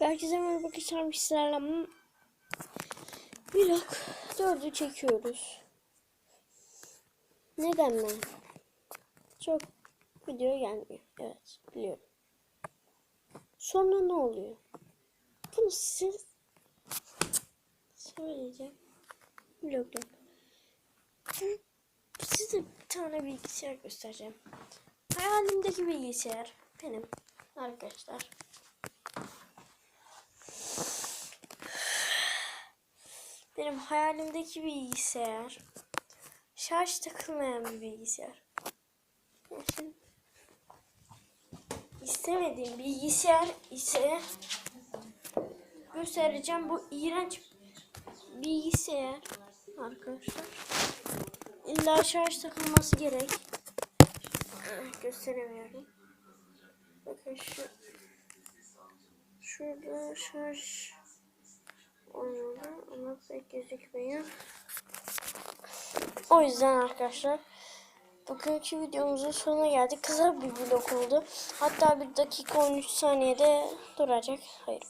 Herkese merhaba arkadaşlar sizlerle vlog 4'ü çekiyoruz. Neden mi? Çok video gelmiyor. Evet biliyorum. Sonra ne oluyor? Bunu size söyleyeceğim. Vlogda. Size bir tane bilgisayar göstereceğim. Hayalimdeki bilgisayar benim arkadaşlar. Benim hayalimdeki bilgisayar. Şarj takılmayan bir bilgisayar. Şimdi istemediğim bilgisayar ise göstereceğim bu iğrenç bilgisayar arkadaşlar. İlla şarj takılması gerek. Ah, Gösteremiyorum. Bakın şu şurada şarj olmadı ama pek gözükmüyor. O yüzden arkadaşlar bugünkü videomuzun sonuna geldik. Kısa bir vlog oldu. Hatta bir dakika 13 saniyede duracak. Hayır